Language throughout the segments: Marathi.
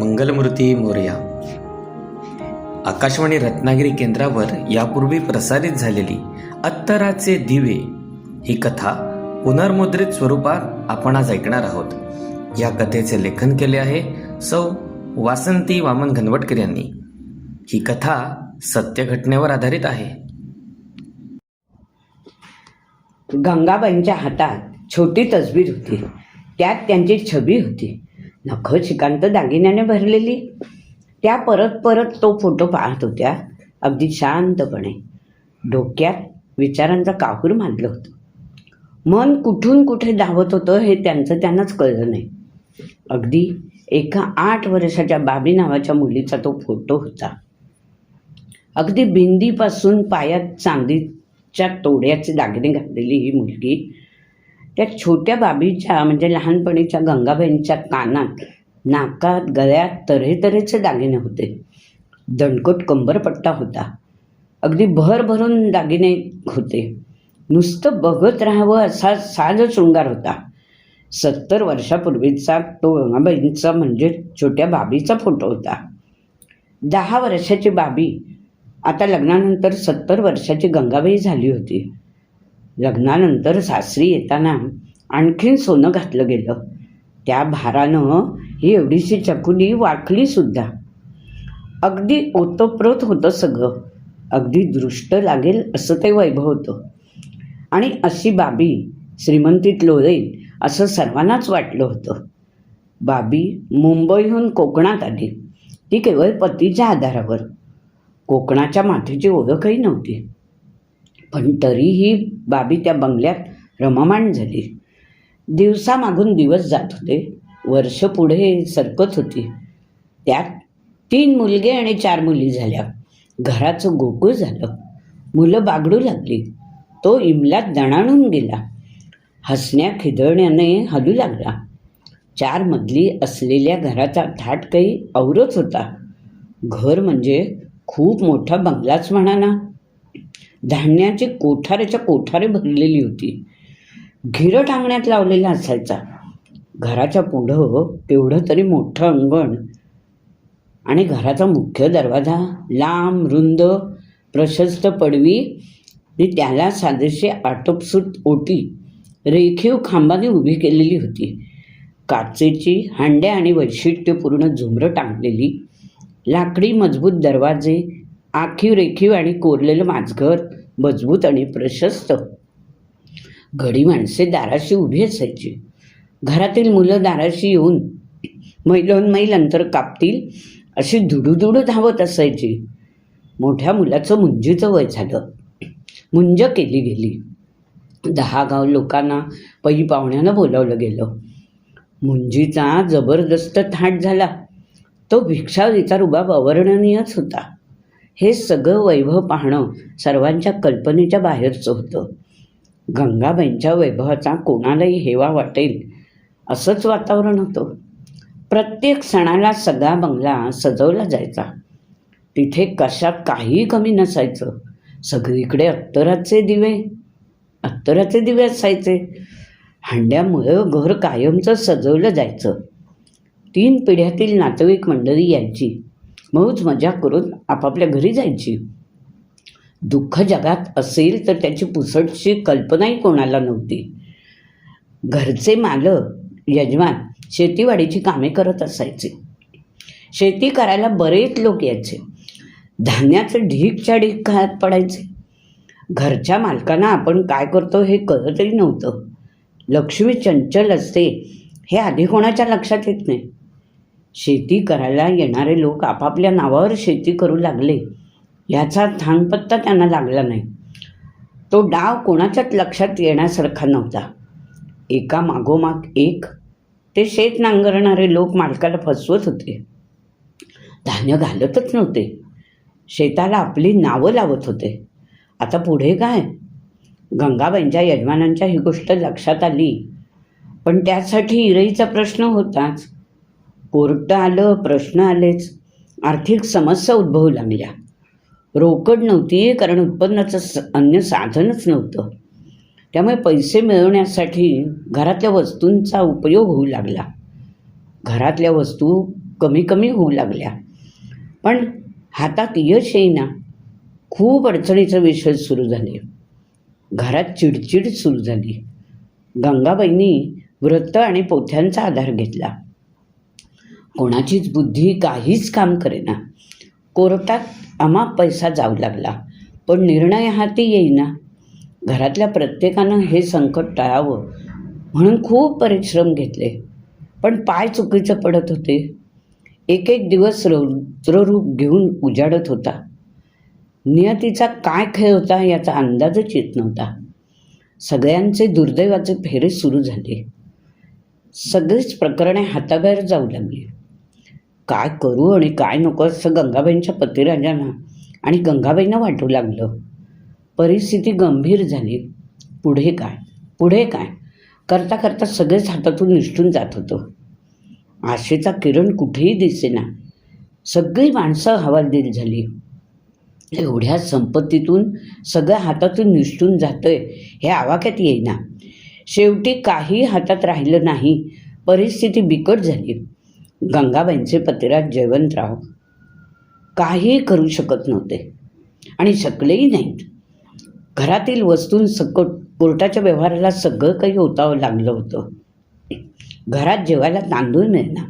मंगलमूर्ती मोर्या. आकाशवाणी रत्नागिरी केंद्रावर यापूर्वी प्रसारित झालेली अत्तराचे दिवे ही कथा पुनर्मुद्रित स्वरूपात आपण आज ऐकणार आहोत. या कथेचे लेखन केले आहे सौ वासंती वामन घनवटकर यांनी. ही कथा सत्य घटनेवर आधारित आहे. गंगाबाईंच्या हातात छोटी तस्बीर होती. त्यात त्यांची छबी होती. नखं शिकांत दागिन्याने भरलेली. त्या परत परत तो फोटो पाहत होत्या. अगदी शांतपणे. डोक्यात विचारांचा काहूर मानलं होतं. मन कुठून कुठे धावत होतं हे त्यांचं त्यांनाच कळलं नाही. अगदी एका आठ वर्षाच्या बाबी नावाच्या मुलीचा तो फोटो होता. अगदी भिंदीपासून पायात चांदीच्या तोड्याचे दागिने घातलेली ही मुलगी त्या छोट्या बाबीच्या म्हणजे लहानपणीच्या गंगाबाईंच्या कानात नाकात गळ्यात तऱ्हेतऱ्हेचे दागिने होते. दणकट कंबरपट्टा होता. अगदी भर भरून दागिने होते. नुसतं बघत राहावं असा साज शृंगार होता. सत्तर वर्षापूर्वीचा तो गंगाबाईंचा म्हणजे छोट्या बाबीचा फोटो होता. दहा वर्षाची बाबी. आता लग्नानंतर सत्तर वर्षाची गंगाबाई झाली होती. लग्नानंतर सासरी येताना आणखीन सोनं घातलं गेलं. त्या भारानं ही एवढीशी चकुली वाकलीसुद्धा अगदी ओतप्रोत होतं सगळं. अगदी दृष्ट लागेल असं ते वैभव होतं. आणि अशी बाबी श्रीमंतीत लोळेल असं सर्वांनाच वाटलं होतं. बाबी मुंबईहून कोकणात आली. ती केवळ पतीच्या आधारावर. कोकणाच्या मातीची ओळखही नव्हती. पण तरीही बाबी त्या बंगल्यात रममाण झाली. दिवसामागून दिवस जात होते. वर्ष पुढे सरकत होती. त्यात तीन मुलगे आणि चार मुली झाल्या. घराचं गोकुळ झालं. मुलं बागडू लागली. तो इमलात दणाणून गेला. हसण्या खिदळण्याने हलू लागला. चार मजली असलेल्या घराचा थाट काही औरच होता. घर म्हणजे खूप मोठा बंगलाच म्हणा ना धान्याची कोठारेच्या कोठारे भरलेली होती. घिरट टांगण्यात लावलेला असायचा. घराच्या पुढं केवढं तरी मोठं अंगण आणि घराचा मुख्य दरवाजा लांब रुंद प्रशस्त पडवी आणि त्याला साजेशी आटोपसूट ओटी रेखीव खांबाने उभी केलेली होती. काचेची हांड्या आणि वैशिष्ट्यपूर्ण झुमरं टांगलेली. लाकडी मजबूत दरवाजे आखीव रेखीव आणि कोरलेलं माझघर मजबूत आणि प्रशस्त. घडी माणसे दाराशी उभी असायची. घरातील मुलं दाराशी येऊन मैलोन मैल अंतर कापतील अशी धुडूधुडू धावत असायची. मोठ्या मुलाचं मुंजीचं वय झालं. मुंज केली गेली. दहा गाव लोकांना पै पाहुण्यानं बोलावलं गेलं. मुंजीचा जबरदस्त थाट झाला. तो भिक्षावरीचा रुबाब अवर्णनीयच होता. हे सगळं वैभव पाहणं सर्वांच्या कल्पनेच्या बाहेरचं होतं. गंगाबाईंच्या वैभवाचा कोणालाही हेवा वाटेल असंच वातावरण होतं. प्रत्येक सणाला सगळा बंगला सजवला जायचा. तिथे कशात काही कमी नसायचं. सगळीकडे अत्तराचे दिवे अत्तराचे दिवे असायचे. हांड्यामुळं घर कायमचं सजवलं जायचं. तीन पिढ्यातील नातेवाईक मंडळी यायची मौज मजा करून आपापल्या घरी जायची. दुःख जगात असेल तर त्याची पुसटची कल्पनाही कोणाला नव्हती. घरचे मालक यजमान शेतीवाडीची कामे करत असायचे. शेती करायला बरेच लोक यायचे. धान्याचं ढीकच्या ढीक खात पडायचे. घरच्या मालकांना आपण काय करतो हे कळतही नव्हतं. लक्ष्मी चंचल असते हे आधी कोणाच्या लक्षात येत नाही. शेती करायला येणारे लोक आपापल्या नावावर शेती करू लागले. याचा थांगपत्ता त्यांना लागला नाही. तो डाव कोणाच्याच लक्षात येण्यासारखा नव्हता. एका मागोमाग एक ते शेत नांगरणारे लोक मालकाला फसवत होते. धान्य घालतच नव्हते. शेताला आपली नावं लावत होते. आता पुढे काय? गंगाबाईंच्या यजमानांच्या ही गोष्ट लक्षात आली. पण त्यासाठी इरईचा प्रश्न होताच. कोर्ट आलं प्रश्न आलेच. आर्थिक समस्या उद्भवू लागल्या रोकड नव्हती कारण उत्पन्नाचं स अन्य साधनच नव्हतं. त्यामुळे पैसे मिळवण्यासाठी घरातल्या वस्तूंचा उपयोग होऊ लागला. घरातल्या वस्तू कमी कमी होऊ लागल्या. पण हातात यश येईना. खूप अडचणीचे विषय सुरू झाले. घरात चिडचिड सुरू झाली. गंगाबाईंनी व्रत आणि पोथ्यांचा आधार घेतला. कोणाचीच बुद्धी काहीच काम करेना. कोर्टात अमाप पैसा जाऊ लागला पण निर्णय हाती येईना. घरातल्या प्रत्येकानं हे संकट टाळावं म्हणून खूप परिश्रम घेतले पण पाय चुकीचं पडत होते. एक एक दिवस रौद्ररूप घेऊन उजाडत होता. नियतीचा काय खेळ होता याचा अंदाजच येत नव्हता. सगळ्यांचे दुर्दैवाचे फेरे सुरू झाले. सगळीच प्रकरणे हाताबाहेर जाऊ लागली. काय करू आणि काय नको असं गंगाबाईंच्या पतिराजांना आणि गंगाबाईंना वाटू लागलं. परिस्थिती गंभीर झाली. पुढे काय? पुढे काय? करता करता सगळेच हातातून निष्ठून जात होतं. आशेचा किरण कुठेही दिसेना. सगळी माणसं हवालदिल झाली. एवढ्या संपत्तीतून सगळं हातातून निष्ठून जातंय हे आवाक्यात येईना. शेवटी काही हातात राहिलं नाही. परिस्थिती बिकट झाली. गंगाबाईंचे पतिराज जयवंतराव काही करू शकत नव्हते आणि शकलेही नाहीत. घरातील वस्तूंसकट कोर्टाच्या व्यवहाराला सगळं काही ओतावं लागलं होतं. घरात जेवायला तांदूळ मिळणार.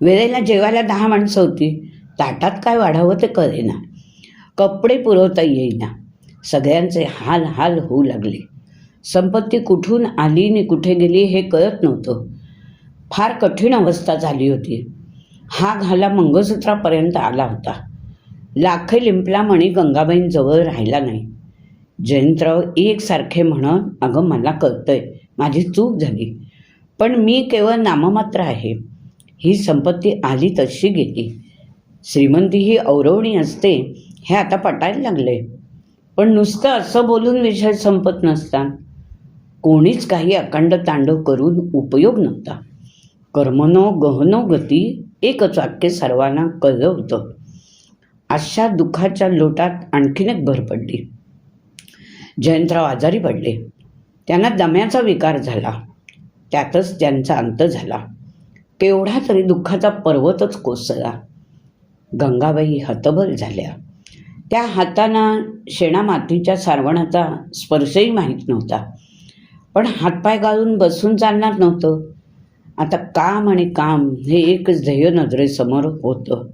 वेळेला जेवायला दहा माणसं होती. ताटात काय वाढावं ते कळेना. कपडे पुरवता येईना. सगळ्यांचे हाल हाल होऊ लागले. संपत्ती कुठून आली आणि कुठे गेली हे कळत नव्हतं. फार कठीण अवस्था झाली होती. हा घाला मंगळसूत्रापर्यंत आला होता. लाखे लिंपला म्हणे गंगाबाईंजवळ राहिला नाही. जयंतराव एकसारखे म्हणत अगं मला कळतंय माझी चूक झाली. पण मी केवळ नाममात्र आहे. ही संपत्ती आली तशी गेली. श्रीमंती ही औरवणी असते हे आता पटायला लागले. पण नुसतं असं बोलून विषय संपत नसता. कोणीच काही अखंड तांडव करून उपयोग नव्हता. कर्मनो गहनो गती एकच वाक्य सर्वांना कळलं होतं अशा दुःखाच्या लोटात आणखीन एक भर पडली. जयंतराव आजारी पडले. त्यांना दम्याचा विकार झाला. त्यातच त्यांचा अंत झाला. केवढा तरी दुःखाचा पर्वतच कोसळला. गंगाबाई हतबल झाल्या. त्या हातांना शेणा मातीच्या सारवणाचा स्पर्शही माहीत नव्हता. पण हातपाय गाळून बसून चालणार नव्हतं. आता काम आणि काम हे एकच ध्येय नजरेसमोर होतं.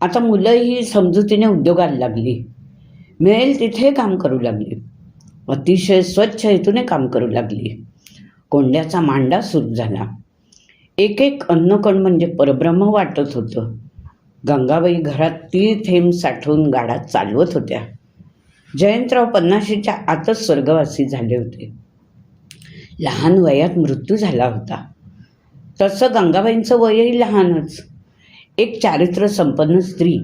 आता मुलंही समजुतीने उद्योगाला लागली. मिळेल तिथे काम करू लागली. अतिशय स्वच्छ हेतूने काम करू लागली. कोंड्याचा मांडा सुरू झाला. एक एक अन्नकण म्हणजे परब्रह्म वाटत होतं. गंगाबाई घरात ती थेंब साठवून गाडा चालवत होत्या. जयंतराव पन्नाशीच्या आतच स्वर्गवासी झाले होते. लहान वयात मृत्यू झाला होता. तसं गंगाबाईंचं वयही लहानच. एक चारित्र्य संपन्न स्त्री.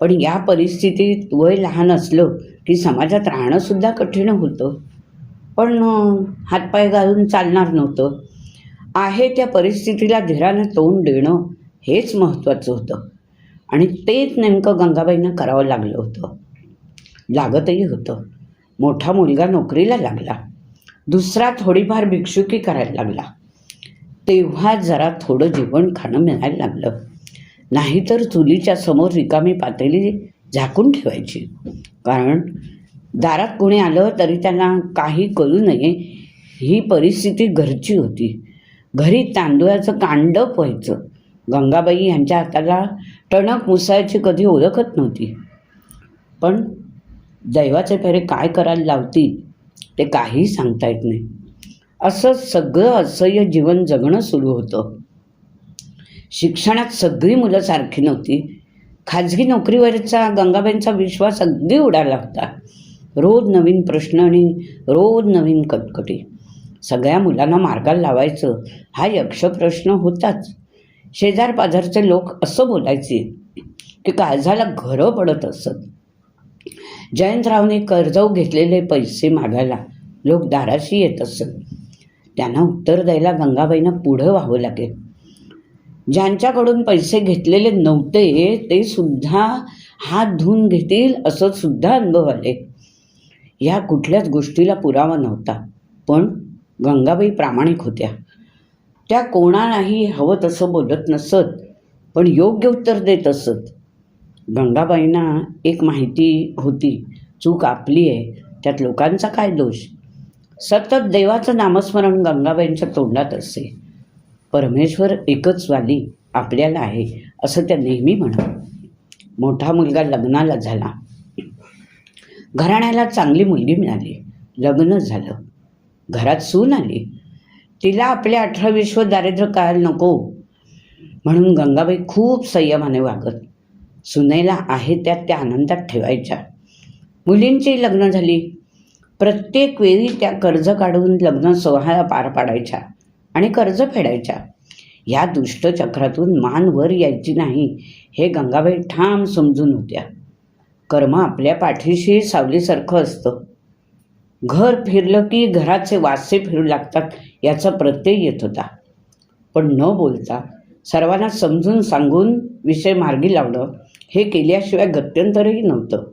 पण या परिस्थितीत वय लहान असलं की समाजात राहणंसुद्धा कठीण होतं. पण हातपाय घालून चालणार नव्हतं. आहे त्या परिस्थितीला धीरानं तोंड देणं हेच महत्त्वाचं होतं. आणि तेच नेमकं गंगाबाईंना करावं लागलं होतं. लागतही होतं. मोठा मुलगा नोकरीला लागला. दुसरा थोडीफार भिक्षुकी करायला लागला. तेव्हा जरा थोडं जेवण खाणं मिळायला लागलं. नाहीतर चुलीच्या समोर रिकामी पातेली झाकून ठेवायची. कारण दारात कोणी आलं तरी त्यांना काही करू नये. ही परिस्थिती घरची होती. घरी तांदूळाचं कांडप व्हायचं. गंगाबाई यांच्या हाताला टणक मुसायची कधी ओळखत नव्हती. पण दैवाचे फेरे काय करायला लावतील ते काही सांगता येत नाही. असं सगळं असह्य जीवन जगणं सुरू होतं. शिक्षणात सगळी मुलं सारखी नव्हती. खाजगी नोकरीवरचा गंगाबाईंचा विश्वास अगदी उडाला होता रोज नवीन प्रश्न आणि रोज नवीन कटकटी. सगळ्या मुलांना मार्गाला लावायचं हा यक्ष प्रश्न होताच. शेजार पाजारचे लोक असं बोलायचे की काळजाला घरं पडत असत. जयंतरावने कर्ज घेतलेले पैसे मागायला लोक दाराशी येत असत. त्यांना उत्तर द्यायला गंगाबाईंना पुढं व्हावं लागेल. ज्यांच्याकडून पैसे घेतलेले नव्हते ते सुद्धा हात धुवून घेतील असं सुद्धा अनुभव आले. या कुठल्याच गोष्टीला पुरावा नव्हता पण गंगाबाई प्रामाणिक होत्या. त्या कोणालाही हवं तसं बोलत नसत पण योग्य उत्तर देत असत. गंगाबाईंना एक माहिती होती चूक आपली आहे त्यात लोकांचा काय दोष? सतत देवाचं नामस्मरण गंगाबाईंच्या तोंडात असे परमेश्वर एकच वाली आपल्याला आहे असं त्या नेहमी म्हणा मोठा मुलगा लग्नाला झाला. घराण्याला चांगली मुलगी मिळाली. लग्न झालं. घरात सून आली. तिला आपल्या अठरा विश्व दारिद्र्य काळ नको म्हणून गंगाबाई खूप संयमाने वागत. सुनेला आहे त्यात त्या आनंदात ठेवायच्या. मुलींची लग्न झाली. प्रत्येक वेळी त्या कर्ज काढून लग्न सोहळा पार पाडायच्या आणि कर्ज फेडायच्या. या दुष्टचक्रातून मान वर यायची नाही हे गंगाबाई ठाम समजून होत्या. कर्म आपल्या पाठीशी सावलीसारखं असतं. घर फिरलं की घराचे वासे फिरू लागतात याचा प्रत्यय येत होता. पण न बोलता सर्वांना समजून सांगून विषय मार्गी लावणं हे केल्याशिवाय गत्यंतरही नव्हतं.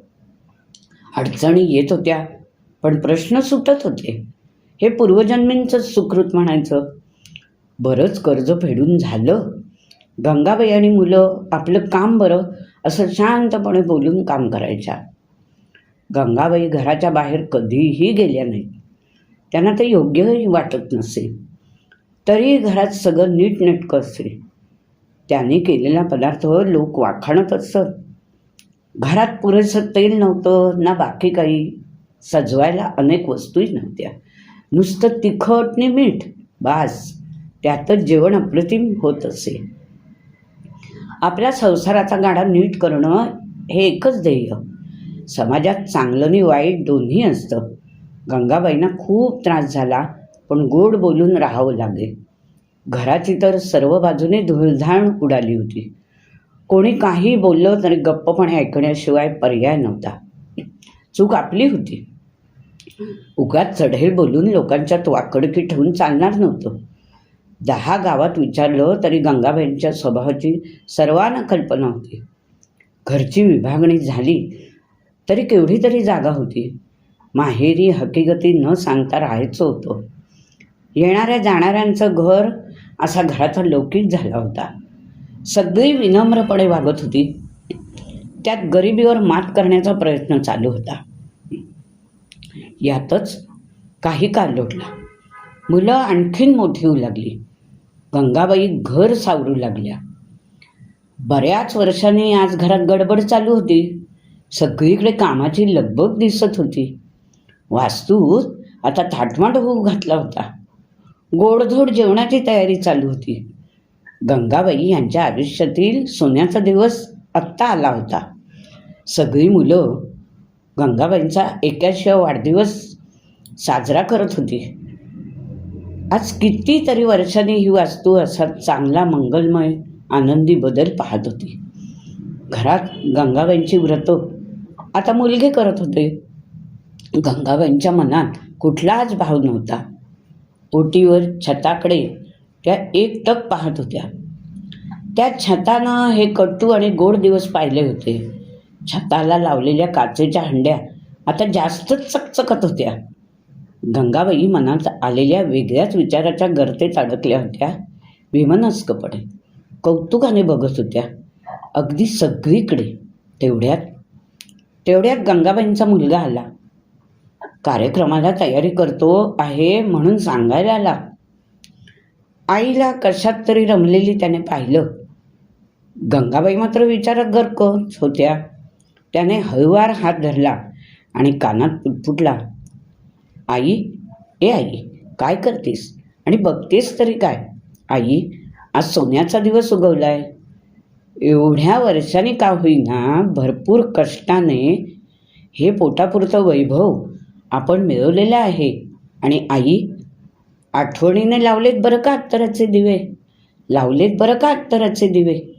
अडचणी येत होत्या. पण प्रश्न सुटत होते. हे पूर्वजन्मींचंच सुकृत म्हणायचं. बरंच कर्ज फेडून झालं. गंगाबाई आणि मुलं आपलं काम बरं असं शांतपणे बोलून काम करायच्या. गंगाबाई घराच्या बाहेर कधीही गेल्या नाहीत. त्यांना ते योग्यही वाटत नसे. तरी घरात सगळं नीटनेटकं असे. त्याने केलेला पदार्थ लोक वाखाणत असत. घरात पुरेसं तेल नव्हतं ना बाकी काही. सजवायला अनेक वस्तूही नव्हत्या. नुसतं तिखट आणि मीठ बास. त्यातच जेवण अप्रतिम होत असे. आपल्या संसाराचा गाडा नीट करणं हे एकच ध्येय. समाजात चांगलं आणि वाईट दोन्ही असतं. गंगाबाईंना खूप त्रास झाला पण गोड बोलून राहावं लागे. घराची तर सर्व बाजूने धुळधाण उडाली होती. कोणी काही बोललं तरी गप्पपणे ऐकण्याशिवाय पर्याय नव्हता. चूक आपली होती. उगाच चढेल बोलून लोकांच्यात वाकडकी ठेवून चालणार नव्हतं. दहा गावात विचारलं तरी गंगाबाईंच्या स्वभावाची सर्वांना कल्पना होती. घरची विभागणी झाली तरी केवढी तरी जागा होती. माहेरी हकीकती न सांगता राहायचं होतं. येणाऱ्या जाणाऱ्यांचं घर असा घराचा लौकिक झाला होता. सगळी विनम्रपणे वागत होती. त्यात गरिबीवर मात करण्याचा प्रयत्न चालू होता. यातच काही काळ लोटला. मुलं आणखीन मोठी होऊ लागली. गंगाबाई घर सावरू लागल्या. बऱ्याच वर्षांनी आज घरात गडबड चालू होती. सगळीकडे कामाची लगबग दिसत होती. वास्तूत आता थाटमाट होऊ घातला होता. गोडधोड जेवणाची तयारी चालू होती. गंगाबाई यांच्या आयुष्यातील सोन्याचा दिवस आत्ता आला होता. सगळी मुलं गंगाबाईंचा एक्याऐंशी वाढदिवस साजरा करत होती. आज कितीतरी वर्षांनी ही वास्तू असा चांगला मंगलमय आनंदी बदल पाहत होती. घरात गंगाबाईंची व्रतं आता मुलगे करत होते. गंगाबाईंच्या मनात कुठलाच भाव नव्हता. ओटीवर छताकडे त्या एकटक पाहत होत्या. त्या छतानं हे कट्टू आणि गोड दिवस पाहिले होते. छताला लावलेल्या काचेच्या हंड्या आता जास्तच चकचकत होत्या. गंगाबाई मनात आलेल्या वेगळ्याच विचाराच्या गर्तेत अडकल्या होत्या. विमनस्कपणे कौतुकाने बघत होत्या. अगदी सगळीकडे तेवढ्यात तेवढ्यात गंगाबाईंचा मुलगा आला. कार्यक्रमाला तयारी करतो आहे म्हणून सांगायला आला. आईला कशात तरी रमलेली त्याने पाहिलं. गंगाबाई मात्र विचारात गरकच होत्या. त्याने हळुवार हात धरला आणि कानात पुटपुटला. आई ए आई काय करतेस? आणि बघतेस तरी काय? आई आज सोन्याचा दिवस उगवलाय. एवढ्या वर्षांनी का होईना भरपूर कष्टाने हे पोटापुरतं वैभव आपण मिळवलेलं आहे. आणि आई आठवणीने लावलेत बरं का अत्तराचे दिवे? लावलेत बरं का अत्तराचे दिवे?